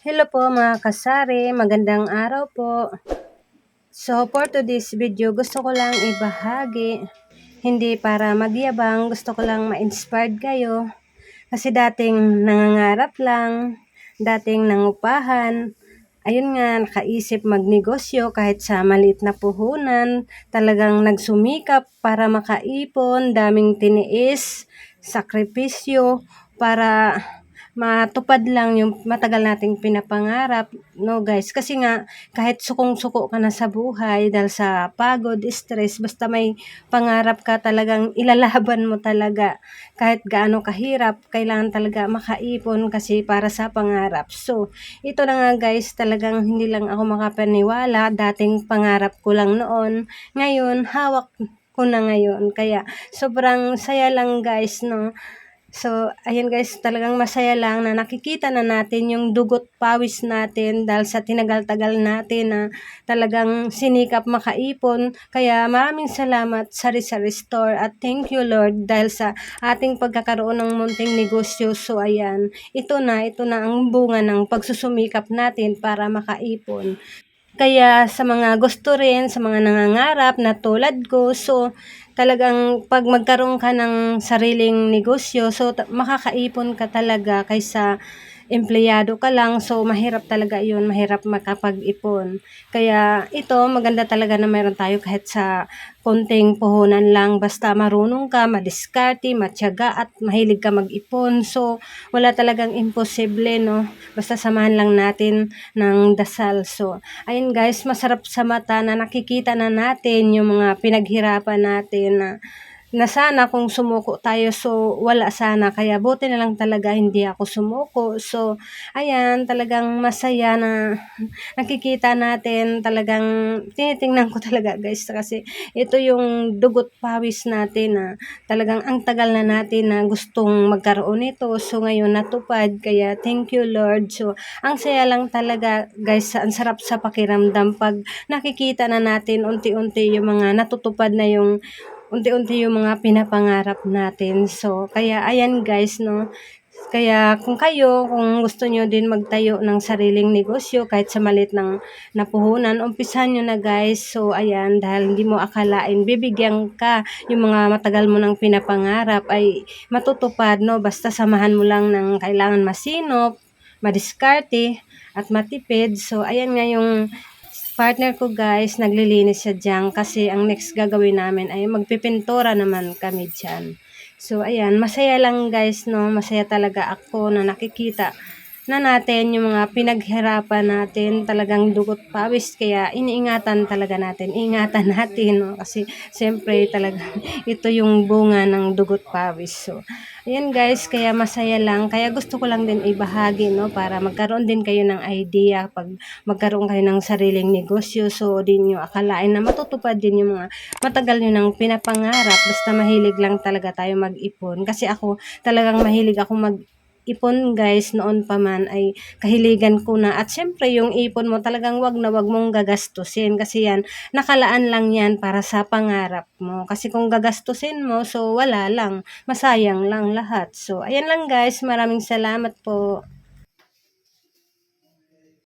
Hello po mga kasari, magandang araw po. So for today's video, gusto ko lang ibahagi, hindi para magyabang, gusto ko lang ma-inspired kayo. Kasi dating nangangarap lang, dating nangupahan, ayun nga, nakaisip magnegosyo kahit sa maliit na puhunan, talagang nagsumikap para makaipon, daming tiniis, sakripisyo, para matupad lang yung matagal nating pinapangarap, no guys? Kasi nga, kahit sukong-suko ka na sa buhay dahil sa pagod, stress, basta may pangarap ka talagang ilalaban mo talaga. Kahit gaano kahirap, kailangan talaga makaipon kasi para sa pangarap. So, ito na nga guys, talagang hindi lang ako makapaniwala. Dating pangarap ko lang noon. Ngayon, hawak ko na ngayon. Kaya, sobrang saya lang guys, no? So, ayan guys, talagang masaya lang na nakikita na natin yung dugot pawis natin dahil sa tinagal-tagal natin na talagang sinikap makaipon. Kaya maraming salamat sa Rizal Store at thank you Lord dahil sa ating pagkakaroon ng munting negosyo. So, ayan, ito na, ito na ang bunga ng pagsusumikap natin para makaipon. Kaya sa mga gusto rin, sa mga nangangarap na tulad ko, so talagang pag magkaroon ka ng sariling negosyo, so makakaipon ka talaga kaysa empleyado ka lang, so mahirap talaga yun, mahirap makapag-ipon. Kaya ito, maganda talaga na mayroon tayo kahit sa konting puhunan lang, basta marunong ka, madiskarte, matyaga, at mahilig ka mag-ipon. So, wala talagang imposible, no? Basta samahan lang natin ng dasal. So, ayun guys, masarap sa mata na nakikita na natin yung mga pinaghirapan natin na na sana kung sumuko tayo so wala sana. Kaya buti na lang talaga hindi ako sumuko. So ayan talagang masaya na nakikita natin. Talagang tinitingnan ko talaga guys kasi ito yung dugot pawis natin na talagang ang tagal na natin na gustong magkaroon nito. So ngayon natupad kaya thank you Lord. So ang saya lang talaga guys ang sarap sa pakiramdam pag nakikita na natin unti-unti yung mga natutupad na yung unti-unti yung mga pinapangarap natin. So, kaya ayan guys, no. Kaya kung kayo, kung gusto nyo din magtayo ng sariling negosyo kahit sa malit ng napuhunan, umpisan nyo na guys. So ayan, dahil hindi mo akalain, bibigyan ka yung mga matagal mo ng pinapangarap ay matutupad, no? Basta samahan mo lang ng kailangan masinop, madiskarte, at matipid. So ayan nga yung partner ko guys, naglilinis siya dyan kasi ang next gagawin namin ay magpipintura naman kami dyan. So, ayan, masaya lang guys, no? Masaya talaga ako na nakikita na natin yung mga pinaghirapan natin, talagang dugot pawis, kaya iniingatan talaga natin, ingatan natin, no? kasi siyempre talaga ito yung bunga ng dugot pawis. So, ayan guys, kaya masaya lang, kaya gusto ko lang din ibahagi, no, para magkaroon din kayo ng idea, pag magkaroon kayo ng sariling negosyo, so din nyo akalain na matutupad din yung mga matagal nyo ng pinapangarap, basta mahilig lang talaga tayo mag-ipon, kasi ako talagang mahilig ako mag ipon guys noon pa man ay kahiligan ko na. At syempre yung ipon mo talagang wag na wag mong gagastusin kasi yan nakalaan lang yan para sa pangarap mo. Kasi kung gagastusin mo so wala lang. Masayang lang lahat. So ayan lang guys. Maraming salamat po